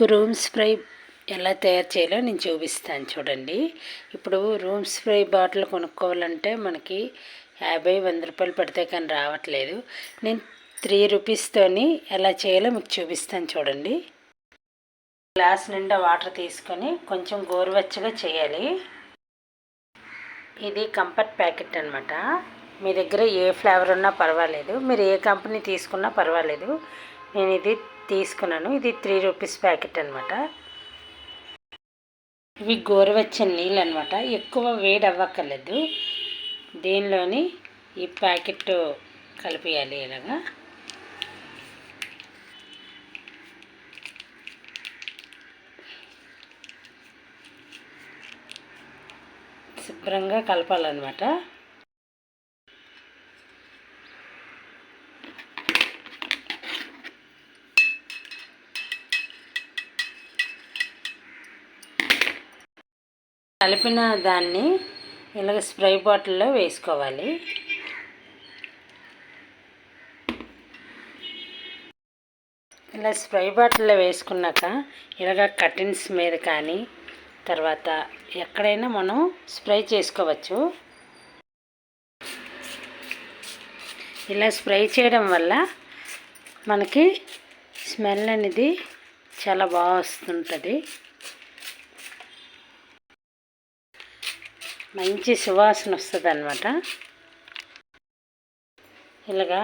Room spray ఎలా తయారు చేయాలో నేను చూపిస్తాను చూడండి. ఇప్పుడు రూమ్ స్ప్రే బాటిల్ కొనుక్కోవాలంటే మనకి యాభై వంద రూపాయలు పడితే కానీ రావట్లేదు. నేను త్రీ రూపీస్తోని ఎలా చేయాలో మీకు చూపిస్తాను చూడండి. గ్లాస్ నిండా వాటర్ తీసుకొని కొంచెం గోరువెచ్చగా చేయాలి. ఇది కంఫర్ట్ ప్యాకెట్ అనమాట మీ దగ్గర ఏ ఫ్లేవర్ ఉన్నా పర్వాలేదు. మీరు ఏ కంపెనీ తీసుకున్నా పర్వాలేదు. నేను ఇది తీసుకున్నాను. ఇది త్రీ రూపీస్ ప్యాకెట్ అనమాట ఇవి గోరువెచ్చని నీళ్ళు అనమాట ఎక్కువ వేడి అవ్వక్కర్లేదు. దీనిలోని ఈ ప్యాకెట్ కలిపేయాలి ఇలాగా. శుభ్రంగా కలపాలన్నమాట. కలిపిన దాన్ని ఇలాగ స్ప్రే బాటిల్లో వేసుకోవాలి. ఇలా స్ప్రే బాటిల్లో వేసుకున్నాక ఇలాగ కటిన్స్ మీద కానీ తర్వాత ఎక్కడైనా మనం స్ప్రే చేసుకోవచ్చు. ఇలా స్ప్రే చేయడం వల్ల మనకి స్మెల్ అనేది చాలా బాగా వస్తుంటుంది. మంచి సువాసన వస్తుంది అనమాట ఇలాగా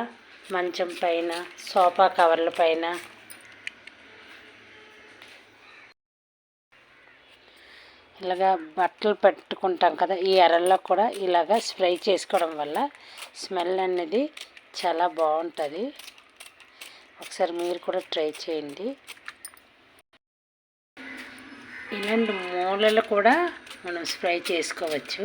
మంచం పైన సోఫా కవర్ల పైన. ఇలాగా బట్టలు పెట్టుకుంటాం కదా ఈ ఎరల్లో కూడా ఇలాగా స్ప్రే చేసుకోవడం వల్ల స్మెల్ అనేది చాలా బాగుంటుంది. ఒకసారి మీరు కూడా ట్రై చేయండి. ఇలాంటి మూలలు కూడా మనం స్ప్రే చేసుకోవచ్చు.